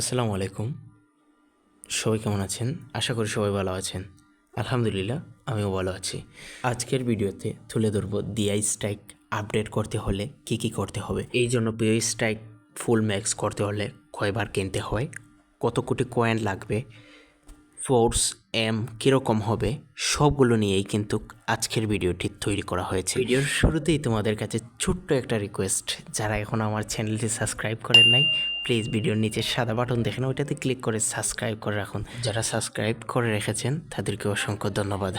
আসসালামু আলাইকুম। সবাই কেমন আছেন? আশা করি সবাই ভালো আছেন। আলহামদুলিল্লাহ, আমিও ভালো আছি। আজকের ভিডিওতে তুলে ধরব ডিআই স্ট্রাইক আপডেট করতে হলে কি কি করতে হবে। এই জন্য পিও স্ট্রাইক ফুল ম্যাক্স করতে হলে কয়বার কিনতে হয়? কত কোটি কয়েন লাগবে? ফোর্স এম কীরকম হবে, সবগুলো নিয়েই কিন্তু আজকের ভিডিওটি তৈরি করা হয়েছে। ভিডিওর শুরুতেই তোমাদের কাছে ছোট্ট একটা রিকোয়েস্ট যারা এখন আমার চ্যানেলটি সাবস্ক্রাইব করেন নাই প্লিজ ভিডিওর নিচে সাদা বাটন দেখেন ওইটাতে ক্লিক করে সাবস্ক্রাইব করে রাখুন। যারা সাবস্ক্রাইব করে রেখেছেন তাদেরকে অসংখ্য ধন্যবাদ।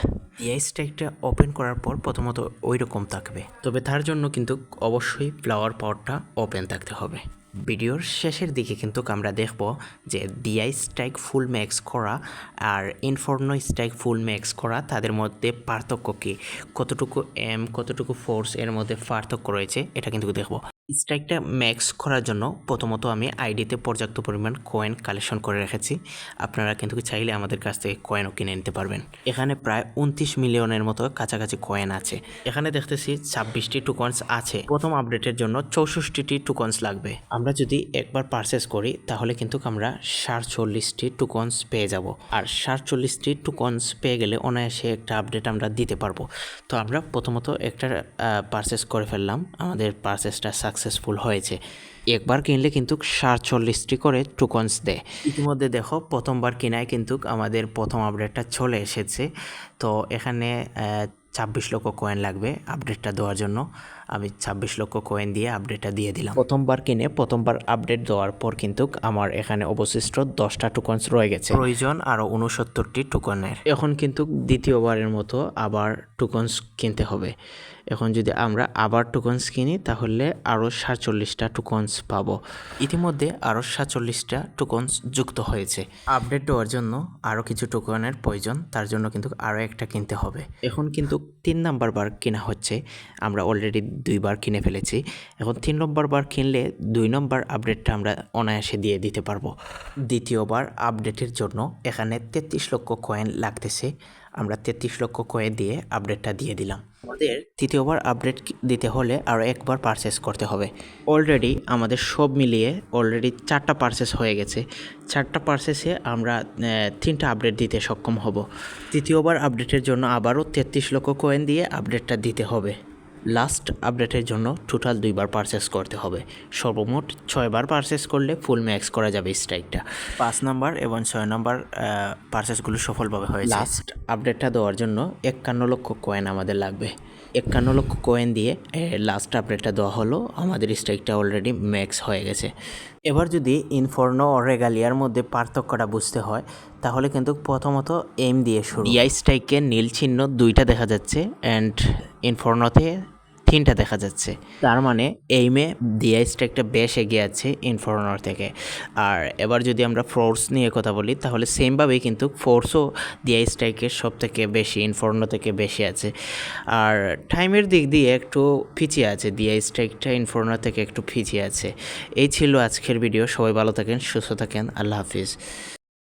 স্ট্যাকটা ওপেন করার পর প্রথমত ওই রকম থাকবে। তবে তার জন্য কিন্তু অবশ্যই ফ্লাওয়ার পাওয়ারটা ওপেন থাকতে হবে। ভিডিওর শেষের দিকে কিন্তু আমরা দেখব যে ডিআই স্ট্রাইক ফুল ম্যাক্স করা আর ইনফর্নো স্ট্রাইক ফুল ম্যাক্স করা তাদের মধ্যে পার্থক্য কী? কতটুকু এম কতটুকু ফোর্স এর মধ্যে পার্থক্য রয়েছে? এটা কিন্তু দেখব। স্ট্রাইকটা ম্যাক্স করার জন্য প্রথমত আমি আইডিতে পর্যাপ্ত পরিমাণ কয়েন কালেকশন করে রেখেছি। আপনারা কিন্তু চাইলে আমাদের কাছ থেকে কয়েনও কিনে নিতে পারবেন। এখানে প্রায় উনত্রিশ মিলিয়নের মতো কাছাকাছি কয়েন আছে। এখানে দেখতেছি ছাব্বিশটি টুকন্স আছে। প্রথম আপডেটের জন্য চৌষট্টিটি টুকন্স লাগবে। আমরা যদি একবার পারচেস করি, তাহলে কিন্তু আমরা সাতচল্লিশটি টুকন্স পেয়ে যাব। আর সাতচল্লিশটি টুকন্স পেয়ে গেলে অনায়াসে একটা আপডেট আমরা দিতে পারব। তো আমরা প্রথমত একটা পারচেস করে ফেললাম। আমাদের পারচেসটা সাকসেসফুল হয়েছে। একবার কিনলে কিন্তু সাতচল্লিশটি করে টুকন্স দেয়। ইতিমধ্যে দেখো, প্রথমবার কেনায় কিন্তু আমাদের প্রথম আপডেটটা চলে এসেছে। তো এখানে ছাব্বিশ লক্ষ কয়েন লাগবে আপডেটটা দেওয়ার জন্য। আমি ছাব্বিশ লক্ষ কয়েন দিয়ে আপডেটটা দিয়ে দিলাম। প্রথমবার কিনে প্রথমবার আপডেট দেওয়ার পর কিন্তু আমার এখানে অবশিষ্ট দশটা টুকন্স রয়ে গেছে। প্রয়োজন আরও উনসত্তরটি টুকনের এখন কিন্তু দ্বিতীয়বারের মতো আবার টুকন্স কিনতে হবে। এখন যদি আমরা আবার টুকন্স কিনি তাহলে আরও সাতচল্লিশটা টুকন্স পাবো। ইতিমধ্যে আরও সাতচল্লিশটা টুকন্স যুক্ত হয়েছে। আপডেট দেওয়ার জন্য আরও কিছু টোকনের প্রয়োজন তার জন্য কিন্তু আরও একটা কিনতে হবে। এখন কিন্তু তিন নাম্বার বার কেনা হচ্ছে। আমরা অলরেডি দুইবার কিনে ফেলেছি। এখন তিন নম্বর বার কিনলে দুই নম্বর আপডেটটা আমরা অনায়াসে দিয়ে দিতে পারব। দ্বিতীয়বার আপডেটের জন্য এখানে তেত্রিশ লক্ষ কয়েন লাগতেছে। আমরা তেত্রিশ লক্ষ কয়েন দিয়ে আপডেটটা দিয়ে দিলাম। আমাদের তৃতীয়বার আপডেট দিতে হলে আরও একবার পারচেস করতে হবে। অলরেডি আমাদের সব মিলিয়ে অলরেডি চারটা পারচেস হয়ে গেছে। চারটা পারচেসে আমরা তিনটা আপডেট দিতে সক্ষম হব। তৃতীয়বার আপডেটের জন্য আবারও তেত্রিশ লক্ষ কয়েন দিয়ে আপডেটটা দিতে হবে। লাস্ট আপডেটের জন্য টোটাল দুইবার পারচেস করতে হবে। সর্বমোট ছয়বার পারচেস করলে ফুল ম্যাক্স করা যাবে স্ট্রাইকটা পাঁচ নাম্বার এবং ছয় নাম্বার পারচেসগুলো সফলভাবে হয়েছে। লাস্ট আপডেটটা দেওয়ার জন্য একান্ন লক্ষ কয়েন আমাদের লাগবে। একান্ন লক্ষ কয়েন দিয়ে লাস্ট আপডেটটা দেওয়া হলো আমাদের স্ট্রাইকটা অলরেডি ম্যাক্স হয়ে গেছে। এবার যদি ইনফর্নো ও রেগালিয়ার মধ্যে পার্থক্যটা বুঝতে হয় তাহলে কিন্তু প্রথমত এম দিয়ে শুরু। ডিআই স্ট্রাইকের নীল চিহ্ন দুইটা দেখা যাচ্ছে অ্যান্ড ইনফর্নোতে তিনটা দেখা যাচ্ছে। তার মানে এইমে ডিআই স্ট্রাইকটা বেশ এগিয়ে আছে ইনফর্নোর থেকে। আর এবার যদি আমরা ফোর্স নিয়ে কথা বলি, তাহলে সেমভাবেই কিন্তু ফোর্সও ডিআই স্ট্রাইকের সব থেকে বেশি ইনফর্নো থেকে বেশি আছে। আর টাইমের দিক দিয়ে একটু পিছিয়ে আছে ডিআই স্ট্রাইকটা ইনফর্নো থেকে একটু পিছিয়ে আছে। এই ছিল আজকের ভিডিও সবাই ভালো থাকেন, সুস্থ থাকেন। আল্লাহ হাফিজ।